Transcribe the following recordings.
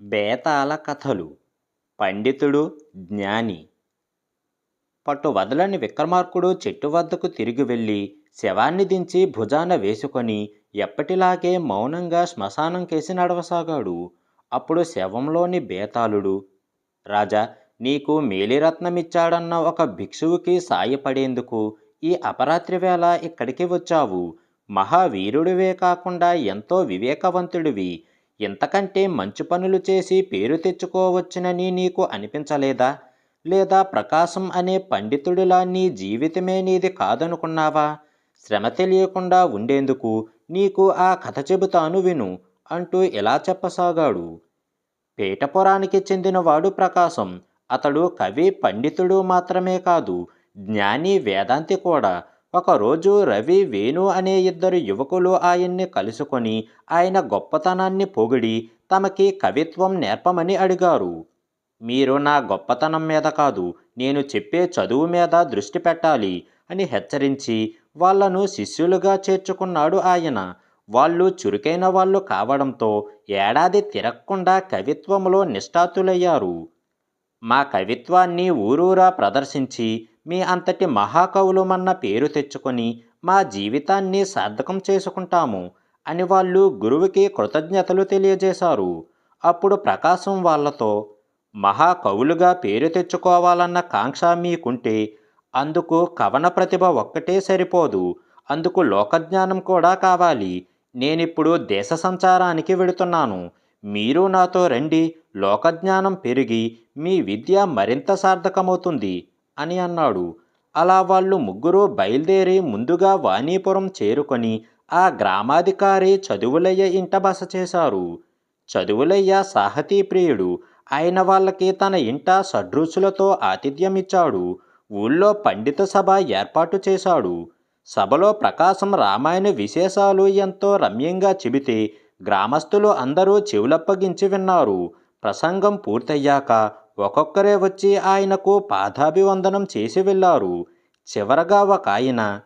బేతాళ కథలు. పండితుడు జ్ఞాని. పట్టు వదలని విక్రమార్కుడు చెట్టు వద్దకు తిరిగి వెళ్ళి శవాన్ని దించి భుజాన వేసుకొని ఎప్పటిలాగే మౌనంగా శ్మశానం కేసి నడవసాగాడు. అప్పుడు శవంలోని బేతాళుడు రాజా నీకు మేలిరత్నమిచ్చాడన్న ఒక భిక్షువుకి సాయపడేందుకు ఈ అపరాత్రి వేళ ఇక్కడికి వచ్చావు. మహావీరుడివే కాకుండా ఎంతో వివేకవంతుడివి. ఇంతకంటే మంచి పనులు చేసి పేరు తెచ్చుకోవచ్చునని నీకు అనిపించలేదా? లేదా ప్రకాశం అనే పండితుడిలా నీ జీవితమే నీది కాదనుకున్నావా? శ్రమ తెలియకుండా ఉండేందుకు నీకు ఆ కథ చెబుతాను విను అంటూ ఇలా చెప్పసాగాడు. పీఠపురానికి చెందినవాడు ప్రకాశం. అతడు కవి పండితుడు మాత్రమే కాదు జ్ఞాని వేదాంతి కూడా. ఒకరోజు రవి వేణు అనే ఇద్దరు యువకులు ఆయన్ని కలుసుకొని ఆయన గొప్పతనాన్ని పొగిడి తమకి కవిత్వం నేర్పమని అడిగారు. మీరు నా గొప్పతనం మీద కాదు నేను చెప్పే చదువు మీద దృష్టి పెట్టాలి అని హెచ్చరించి వాళ్ళను శిష్యులుగా చేర్చుకున్నాడు ఆయన. వాళ్ళు చురుకైన వాళ్ళు కావడంతో ఏడాది తిరగకుండా కవిత్వంలో నిష్ఠాతులయ్యారు. మా కవిత్వాన్ని ఊరూరా ప్రదర్శించి మీ అంతటి మహాకవులమన్న పేరు తెచ్చుకొని మా జీవితాన్ని సార్థకం చేసుకుంటాము అని వాళ్ళు గురువుకి కృతజ్ఞతలు తెలియజేశారు. అప్పుడు ప్రకాశం వాళ్ళతో మహాకవులుగా పేరు తెచ్చుకోవాలన్న కాంక్ష మీకుంటే అందుకు కవన ప్రతిభ ఒక్కటే సరిపోదు. అందుకు లోకజ్ఞానం కూడా కావాలి. నేనిప్పుడు దేశ సంచారానికి వెడుతున్నాను మీరు నాతో రండి. లోకజ్ఞానం పెరిగి మీ విద్య మరింత సార్థకమవుతుంది. అని అన్నాడు. అలా వాళ్ళు ముగ్గురు బయలుదేరి ముందుగా వాణీపురం చేరుకొని ఆ గ్రామాధికారి చదువులయ్య ఇంట బస చేశారు. చదువులయ్య సాహతీ ప్రియుడు ఆయన వాళ్ళకి తన ఇంట సడ్రుచులతో ఆతిథ్యం ఇచ్చాడు ఊళ్ళో పండిత సభ ఏర్పాటు చేశాడు. సభలో ప్రకాశం రామాయణ విశేషాలు ఎంతో రమ్యంగా చెబితే గ్రామస్తులు అందరూ చెవులప్పగించి విన్నారు. ప్రసంగం పూర్తయ్యాక ఒక్కొక్కరే వచ్చి ఆయనకు పాదాభివందనం చేసి వెళ్ళారు. చివరగా ఒక ఆయన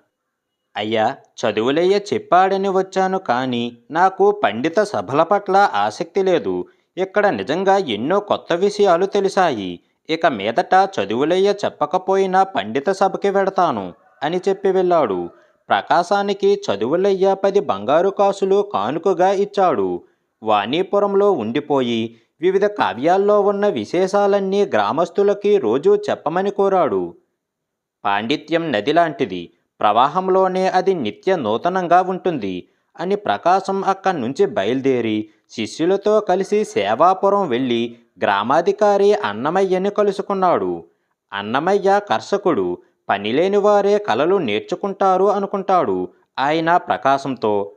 అయ్యా చదువులయ్య చెప్పాడని వచ్చాను కానీ నాకు పండిత సభల పట్ల ఆసక్తి లేదు. ఇక్కడ నిజంగా ఎన్నో కొత్త విషయాలు తెలిసాయి. ఇక మీదట చదువులయ్య చెప్పకపోయినా పండిత సభకి వెడతాను అని చెప్పి వెళ్ళాడు. ప్రకాశానికి చదువులయ్య పది బంగారు కాసులు కానుకగా ఇచ్చాడు. వాణీపురంలో ఉండిపోయి వివిధ కావ్యాల్లో ఉన్న విశేషాలన్నీ గ్రామస్తులకి రోజూ చెప్పమని కోరాడు. పాండిత్యం నది లాంటిది ప్రవాహంలోనే అది నిత్య నూతనంగా ఉంటుంది అని ప్రకాశం అక్కడి నుంచి బయలుదేరి శిష్యులతో కలిసి సేవాపురం వెళ్ళి గ్రామాధికారి అన్నమయ్యని కలుసుకున్నాడు. అన్నమయ్య కర్షకుడు పనిలేని వారే కలలు నేర్చుకుంటారు అనుకుంటాడు ఆయన ప్రకాశంతో.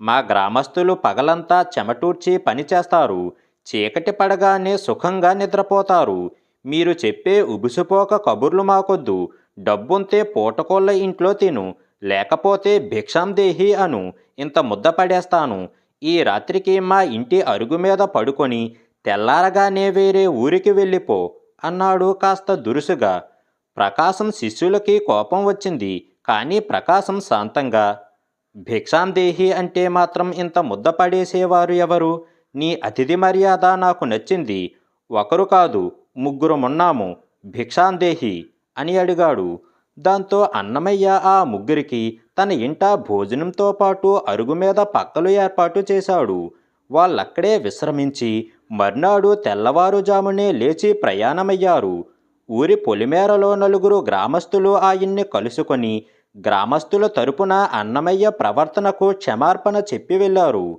మా గ్రామస్తులు పగలంతా చెమటూర్చి పని చేస్తారు. చీకటి పడగానే సుఖంగా నిద్రపోతారు. మీరు చెప్పే ఉబుసుపోక కబుర్లు మాకొద్దు. డబ్బుంతే పూటకోళ్ళ ఇంట్లో తిను. లేకపోతే భిక్షాందేహి అను. ఇంత ముద్ద పడేస్తాను. ఈ రాత్రికి మా ఇంటి అరుగు మీద పడుకొని తెల్లారగానే వేరే ఊరికి వెళ్ళిపో అన్నాడు కాస్త దురుసుగా. ప్రకాశం శిష్యులకి కోపం వచ్చింది. కానీ ప్రకాశం శాంతంగా భిక్షాందేహి అంటే మాత్రం ఇంత ముద్ద పడేసేవారు ఎవరు? నీ అతిథి మర్యాద నాకు నచ్చింది. ఒకరు కాదు ముగ్గురమున్నాము భిక్షాందేహి అని అడిగాడు. దాంతో అన్నమయ్య ఆ ముగ్గురికి తన ఇంట భోజనంతో పాటు అరుగు మీద పక్కలు ఏర్పాటు చేశాడు. వాళ్ళక్కడే విశ్రమించి మర్నాడు తెల్లవారుజామునే లేచి ప్రయాణమయ్యారు. ఊరి పొలిమేరలో నలుగురు గ్రామస్తులు ఆయన్ని కలుసుకొని గ్రామస్తుల తరపున అన్నమయ్య ప్రవర్తనకు క్షమార్పణ చెప్పి వెళ్ళారు.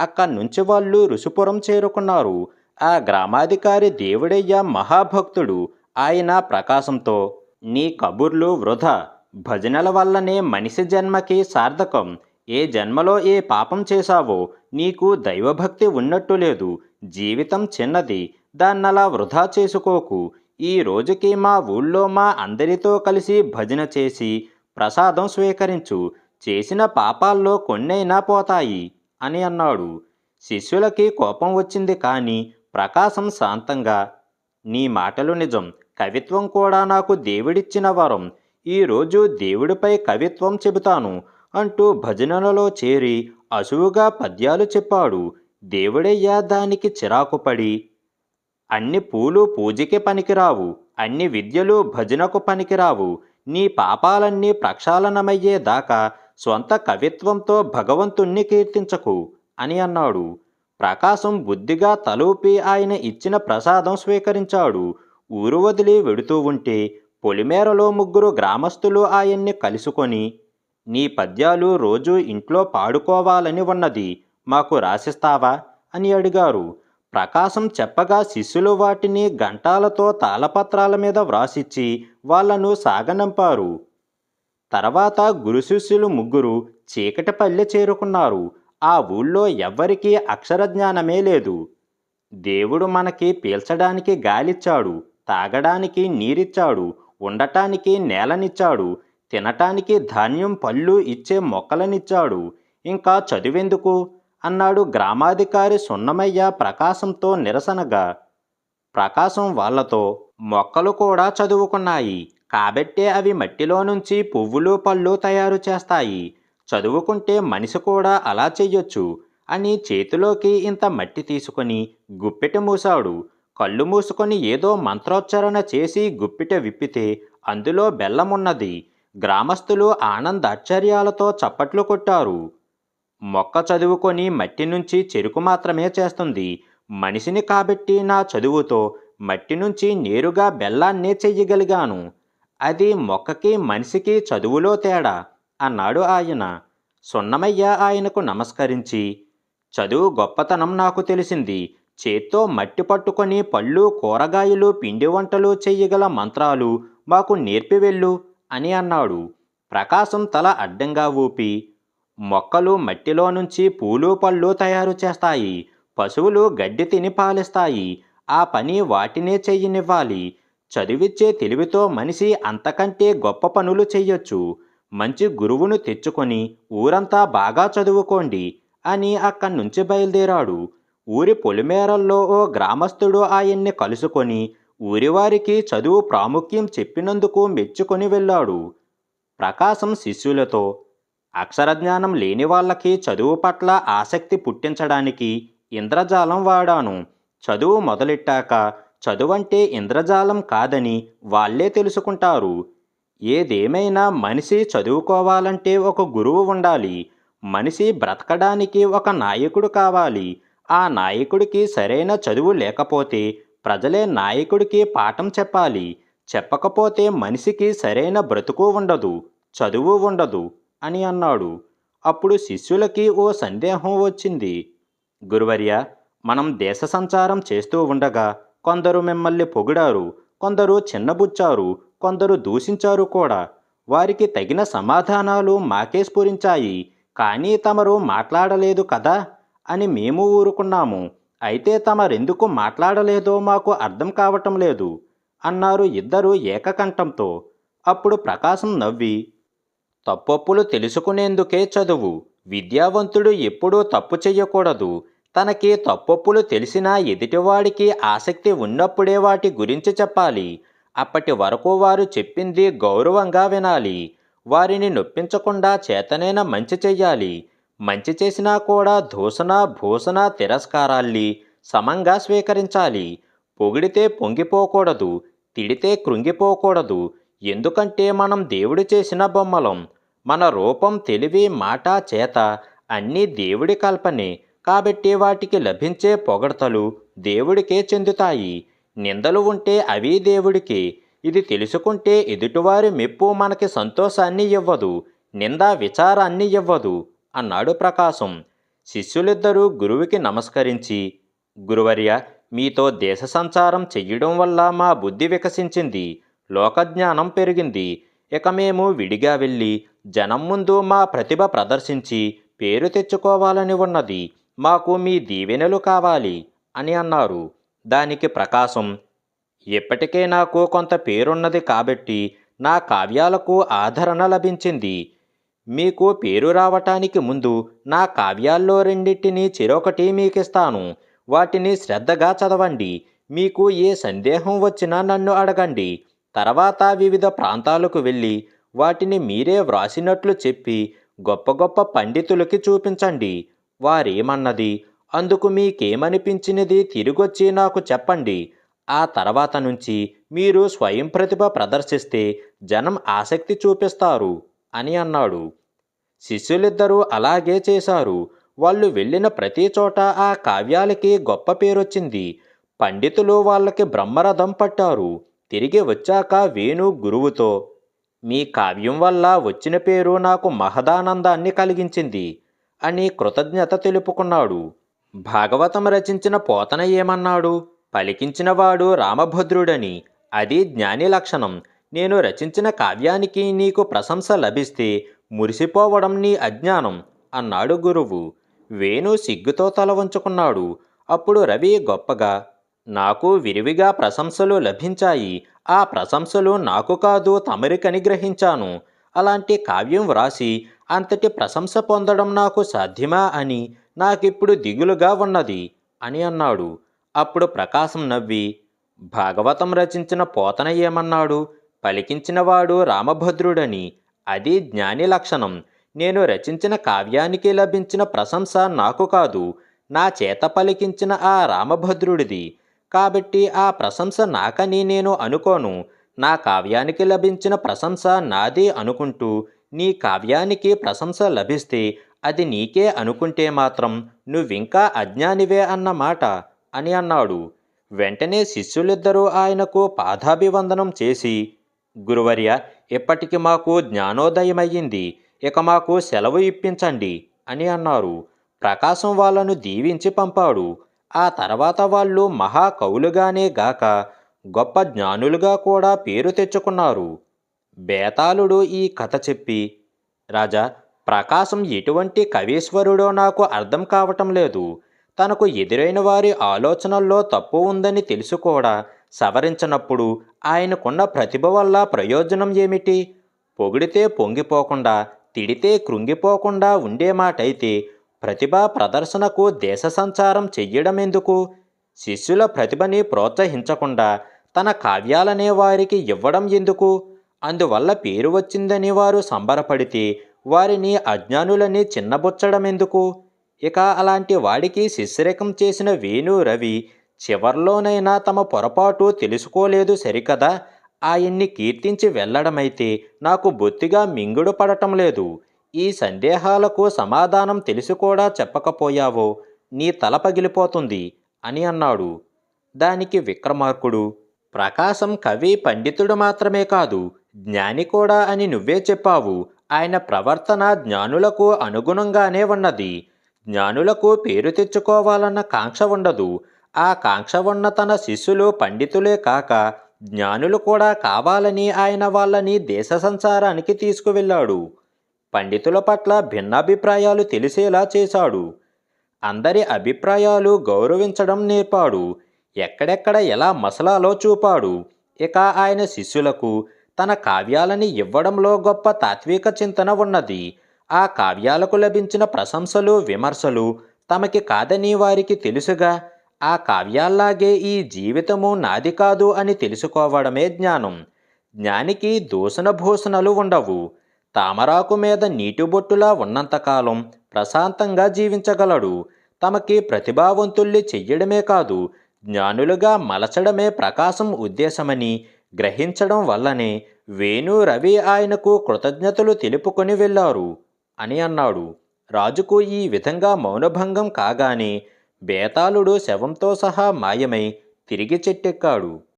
అక్కడి నుంచి వాళ్ళు ఋషిపురం చేరుకున్నారు. ఆ గ్రామాధికారి దేవుడయ్య మహాభక్తుడు. ఆయన ప్రకాశంతో నీ కబుర్లు వృధా. భజనల వల్లనే మనిషి జన్మకి సార్థకం. ఏ జన్మలో ఏ పాపం చేశావో నీకు దైవభక్తి ఉన్నట్టు లేదు. జీవితం చిన్నది. దాన్నలా వృధా చేసుకోకు. ఈ రోజుకి మా ఊళ్ళో మా అందరితో కలిసి భజన చేసి ప్రసాదం స్వీకరించు. చేసిన పాపాల్లో కొన్నైనా పోతాయి. అని అన్నాడు. శిష్యులకి కోపం వచ్చింది కానీ ప్రకాశం శాంతంగా నీ మాటలు నిజం. కవిత్వం కూడా నాకు దేవుడిచ్చిన వరం. ఈరోజు దేవుడిపై కవిత్వం చెబుతాను అంటూ భజనలలో చేరి అసువుగా పద్యాలు చెప్పాడు. దేవుడయ్యా దానికి చిరాకుపడి. అన్ని పూలు పూజకి పనికిరావు. అన్ని విద్యలు భజనకు పనికిరావు. నీ పాపాలన్నీ ప్రక్షాళనమయ్యేదాకా స్వంత కవిత్వంతో భగవంతుణ్ణి కీర్తించకు అని అన్నాడు. ప్రకాశం బుద్ధిగా తలూపి ఆయన ఇచ్చిన ప్రసాదం స్వీకరించాడు. ఊరు వదిలి వెడుతూ ఉంటే పొలిమేరలో ముగ్గురు గ్రామస్తులు ఆయన్ని కలుసుకొని నీ పద్యాలు రోజు ఇంట్లో పాడుకోవాలని ఉన్నది మాకు రాసిస్తావా? అని అడిగారు. ప్రకాశం చెప్పగా శిష్యులు వాటిని గంటాలతో తాళపత్రాల మీద వ్రాసిచ్చి వాళ్ళను సాగనంపారు. తర్వాత గురు శిష్యులు ముగ్గురు చీకటిపల్లె చేరుకున్నారు. ఆ ఊళ్ళో ఎవ్వరికీ అక్షర జ్ఞానమే లేదు. దేవుడు మనకి పీల్చడానికి గాలిచ్చాడు తాగడానికి నీరిచ్చాడు ఉండటానికి నేలనిచ్చాడు తినటానికి ధాన్యం పళ్ళు ఇచ్చే మొక్కలనిచ్చాడు. ఇంకా చదివెందుకు? అన్నాడు గ్రామాధికారి సున్నమయ్య ప్రకాశంతో నిరసనగా. ప్రకాశం వాళ్ళతో మొక్కలు కూడా చదువుకున్నాయి. కాబట్టే అవి మట్టిలో నుంచి పువ్వులు పళ్ళు తయారు చేస్తాయి. చదువుకుంటే మనిషి కూడా అలా చెయ్యొచ్చు అని చేతిలోకి ఇంత మట్టి తీసుకొని గుప్పెట మూశాడు. కళ్ళు మూసుకొని ఏదో మంత్రోచ్చారణ చేసి గుప్పిట విప్పితే అందులో బెల్లమున్నది. గ్రామస్తులు ఆనందాశ్చర్యాలతో చప్పట్లు కొట్టారు. మొక్క చదువుకొని మట్టి నుంచి చెరుకు మాత్రమే చేస్తుంది. మనిషిని కాబట్టి నా చదువుతో మట్టి నుంచి నేరుగా బెల్లాన్నే చెయ్యగలిగాను. అది మొక్కకి మనిషికి చదువులో తేడా అన్నాడు ఆయన. సున్నమయ్య ఆయనకు నమస్కరించి చదువు గొప్పతనం నాకు తెలిసింది. చేత్తో మట్టి పట్టుకొని పళ్ళు కూరగాయలు పిండి వంటలు చెయ్యగల మంత్రాలు మాకు నేర్పి వెళ్ళు అని అన్నాడు. ప్రకాశం తల అడ్డంగా ఊపి మొక్కలు మట్టిలో నుంచి పూలు పళ్ళు తయారు చేస్తాయి. పశువులు గడ్డి తిని పాలిస్తాయి. ఆ పని వాటినే చెయ్యనివ్వాలి చదివిచ్చే తెలివితో మనిషి అంతకంటే గొప్ప పనులు చెయ్యొచ్చు. మంచి గురువును తెచ్చుకొని ఊరంతా బాగా చదువుకోండి అని అక్కడి నుంచి బయలుదేరాడు. ఊరి పొలిమేరల్లో ఓ గ్రామస్తుడు ఆయన్ని కలుసుకొని ఊరివారికి చదువు ప్రాముఖ్యం చెప్పినందుకు మెచ్చుకొని వెళ్ళాడు. ప్రకాశం శిష్యులతో అక్షరజ్ఞానం లేని వాళ్ళకి చదువు పట్ల ఆసక్తి పుట్టించడానికి ఇంద్రజాలం వాడాను. చదువు మొదలెట్టాక చదువంటే ఇంద్రజాలం కాదని వాళ్ళే తెలుసుకుంటారు. ఏదేమైనా మనిషి చదువుకోవాలంటే ఒక గురువు ఉండాలి. మనిషి బ్రతకడానికి ఒక నాయకుడు కావాలి. ఆ నాయకుడికి సరైన చదువు లేకపోతే ప్రజలే నాయకుడికి పాఠం చెప్పాలి. చెప్పకపోతే మనిషికి సరైన బ్రతుకు ఉండదు చదువు ఉండదు అని అన్నాడు. అప్పుడు శిష్యులకి ఓ సందేహం వచ్చింది. గురువర్య మనం దేశ సంచారం చేస్తూ ఉండగా కొందరు మిమ్మల్ని పొగిడారు కొందరు చిన్నబుచ్చారు కొందరు దూషించారు కూడా. వారికి తగిన సమాధానాలు మాకే స్ఫురించాయి. కానీ తమరు మాట్లాడలేదు కదా? అని మేము ఊరుకున్నాము. అయితే తమరెందుకు మాట్లాడలేదో మాకు అర్థం కావటం లేదు అన్నారు ఇద్దరు ఏకకంఠంతో. అప్పుడు ప్రకాశం నవ్వి తప్పొప్పులు తెలుసుకునేందుకే చదువు. విద్యావంతుడు ఎప్పుడూ తప్పు చెయ్యకూడదు. తనకి తప్పొప్పులు తెలిసినా ఎదుటివాడికి ఆసక్తి ఉన్నప్పుడే వాటి గురించి చెప్పాలి. అప్పటి వరకు వారు చెప్పింది గౌరవంగా వినాలి. వారిని నొప్పించకుండా చేతనైన మంచి చెయ్యాలి. మంచి చేసినా కూడా దూషణ భూషణ తిరస్కారాల్ని సమంగా స్వీకరించాలి. పొగిడితే పొంగిపోకూడదు. తిడితే కృంగిపోకూడదు. ఎందుకంటే మనం దేవుడు చేసిన బొమ్మలం. మన రూపం తెలివి మాట చేత అన్నీ దేవుడి కల్పనే. కాబట్టి వాటికి లభించే పొగడ్తలు దేవుడికే చెందుతాయి. నిందలు ఉంటే అవి దేవుడికి. ఇది తెలుసుకుంటే ఎదుటివారి మెప్పు మనకి సంతోషాన్ని ఇవ్వదు నింద విచారాన్ని ఇవ్వదు అన్నాడు ప్రకాశం. శిష్యులిద్దరూ గురువుకి నమస్కరించి గురువర్య మీతో దేశ సంచారం చెయ్యడం వల్ల మా బుద్ధి వికసించింది లోకజ్ఞానం పెరిగింది. ఇక మేము విడిగా వెళ్ళి జనం ముందు మా ప్రతిభ ప్రదర్శించి పేరు తెచ్చుకోవాలని ఉన్నది. మాకు మీ దీవెనలు కావాలి అని అన్నారు. దానికి ప్రకాశం ఇప్పటికే నాకు కొంత పేరున్నది కాబట్టి నా కావ్యాలకు ఆదరణ లభించింది. మీకు పేరు రావటానికి ముందు నా కావ్యాల్లో రెండింటిని చెరొకటి మీకిస్తాను. వాటిని శ్రద్ధగా చదవండి. మీకు ఏ సందేహం వచ్చినా నన్ను అడగండి. తర్వాత వివిధ ప్రాంతాలకు వెళ్ళి వాటిని మీరే వ్రాసినట్లు చెప్పి గొప్ప గొప్ప పండితులకి చూపించండి. వారేమన్నది? అందుకు మీకేమనిపించినది? తిరిగొచ్చి నాకు చెప్పండి. ఆ తర్వాత నుంచి మీరు స్వయం ప్రతిభ ప్రదర్శిస్తే జనం ఆసక్తి చూపిస్తారు అని అన్నాడు. శిష్యులిద్దరూ అలాగే చేశారు. వాళ్ళు వెళ్ళిన ప్రతి చోట ఆ కావ్యాలకి గొప్ప పేరొచ్చింది. పండితులు వాళ్ళకి బ్రహ్మరథం పట్టారు. తిరిగి వచ్చాక వేణు గురువుతో మీ కావ్యం వల్ల వచ్చిన పేరు నాకు మహదానందాన్ని కలిగించింది. అని కృతజ్ఞత తెలుపుకున్నాడు. భాగవతం రచించిన పోతన ఏమన్నాడు? పలికించినవాడు రామభద్రుడని. అది జ్ఞాని లక్షణం. నేను రచించిన కావ్యానికి నీకు ప్రశంస లభిస్తే మురిసిపోవడం నీ అజ్ఞానం అన్నాడు గురువు. వేణు సిగ్గుతో తల వంచుకున్నాడు. అప్పుడు రవి గొప్పగా నాకు విరివిగా ప్రశంసలు లభించాయి. ఆ ప్రశంసలు నాకు కాదు తమరికని గ్రహించాను. అలాంటి కావ్యం వ్రాసి అంతటి ప్రశంస పొందడం నాకు సాధ్యమా అని నాకిప్పుడు దిగులుగా ఉన్నది అని అన్నాడు. అప్పుడు ప్రకాశం నవ్వి భాగవతం రచించిన పోతన ఏమన్నాడు? పలికించినవాడు రామభద్రుడని. అది జ్ఞాని లక్షణం. నేను రచించిన కావ్యానికి లభించిన ప్రశంస నాకు కాదు. నా చేత పలికించిన ఆ రామభద్రుడిది. కాబట్టి ఆ ప్రశంస నాకని నేను అనుకోను. నా కావ్యానికి లభించిన ప్రశంస నాది అనుకుంటూ నీ కావ్యానికి ప్రశంస లభిస్తే అది నీకే అనుకుంటే మాత్రం నువ్వింకా అజ్ఞానివే అన్నమాట అని అన్నాడు. వెంటనే శిష్యులిద్దరూ ఆయనకు పాదాభివందనం చేసి గురువర్య ఇప్పటికి మాకు జ్ఞానోదయమయ్యింది. ఇక మాకు సెలవు ఇప్పించండి అని అన్నారు. ప్రకాశం వాళ్ళను దీవించి పంపాడు. ఆ తర్వాత వాళ్ళు మహాకవులుగానే గాక గొప్ప జ్ఞానులుగా కూడా పేరు తెచ్చుకున్నారు. బేతాళుడు ఈ కథ చెప్పి రాజా ప్రకాశం ఎటువంటి కవీశ్వరుడో నాకు అర్థం కావటం లేదు. తనకు ఎదురైన వారి ఆలోచనల్లో తప్పు ఉందని తెలుసు కూడా. సవరించినప్పుడు ఆయనకున్న ప్రతిభ వల్ల ప్రయోజనం ఏమిటి? పొగిడితే పొంగిపోకుండా తిడితే కృంగిపోకుండా ఉండే మాటైతే ప్రతిభా ప్రదర్శనకు దేశ సంచారం చెయ్యడం ఎందుకు? శిష్యుల ప్రతిభని ప్రోత్సహించకుండా తన కావ్యాలనే వారికి ఇవ్వడం ఎందుకు? అందువల్ల పేరు వచ్చిందని వారు సంబరపడితే వారిని అజ్ఞానులని చిన్నబుచ్చడం ఎందుకు ఇక అలాంటి వాడికి శిశిరకం చేసిన వేణు రవి చివర్లోనైనా తమ పొరపాటు తెలుసుకోలేదు సరికదా? ఆయన్ని కీర్తించి వెళ్ళడమైతే నాకు బొత్తిగా మింగుడు పడటం లేదు. ఈ సందేహాలకు సమాధానం తెలిసి కూడా చెప్పకపోయావో? నీ తల పగిలిపోతుంది అని అన్నాడు. దానికి విక్రమార్కుడు ప్రకాశం కవి పండితుడు మాత్రమే కాదు జ్ఞాని కూడా అని నువ్వే చెప్పావు. ఆయన ప్రవర్తన జ్ఞానులకు అనుగుణంగానే ఉన్నది. జ్ఞానులకు పేరు తెచ్చుకోవాలన్న కాంక్ష ఉండదు. ఆ కాంక్ష ఉన్న తన శిష్యులు పండితులే కాక జ్ఞానులు కూడా కావాలని ఆయన వాళ్ళని దేశ సంచారానికి తీసుకువెళ్ళాడు. పండితుల పట్ల భిన్నాభిప్రాయాలు తెలిసేలా చేశాడు. అందరి అభిప్రాయాలు గౌరవించడం నేర్పాడు. ఎక్కడెక్కడ ఎలా మసలాలో చూపాడు. ఇక ఆయన శిష్యులకు తన కావ్యాలని ఇవ్వడంలో గొప్ప తాత్విక చింతన ఉన్నది. ఆ కావ్యాలకు లభించిన ప్రశంసలు విమర్శలు తమకి కాదని వారికి తెలుసుగా. ఆ కావ్యాల్లాగే ఈ జీవితము నాది కాదు అని తెలుసుకోవడమే జ్ఞానం. జ్ఞానికి దూషణ భూషణలు ఉండవు. తామరాకు మీద నీటి బొట్టులా ఉన్నంతకాలం ప్రశాంతంగా జీవించగలడు. తమకి ప్రతిభావంతుల్ని చెయ్యడమే కాదు జ్ఞానులుగా మలచడమే ప్రకాశం ఉద్దేశమని గ్రహించడం వల్లనే వేణు రవి ఆయనకు కృతజ్ఞతలు తెలుపుకొని వెళ్ళారు అని అన్నాడు. రాజుకు ఈ విధంగా మౌనభంగం కాగానే బేతాళుడు శవంతో సహా మాయమై తిరిగి చెట్టెక్కాడు.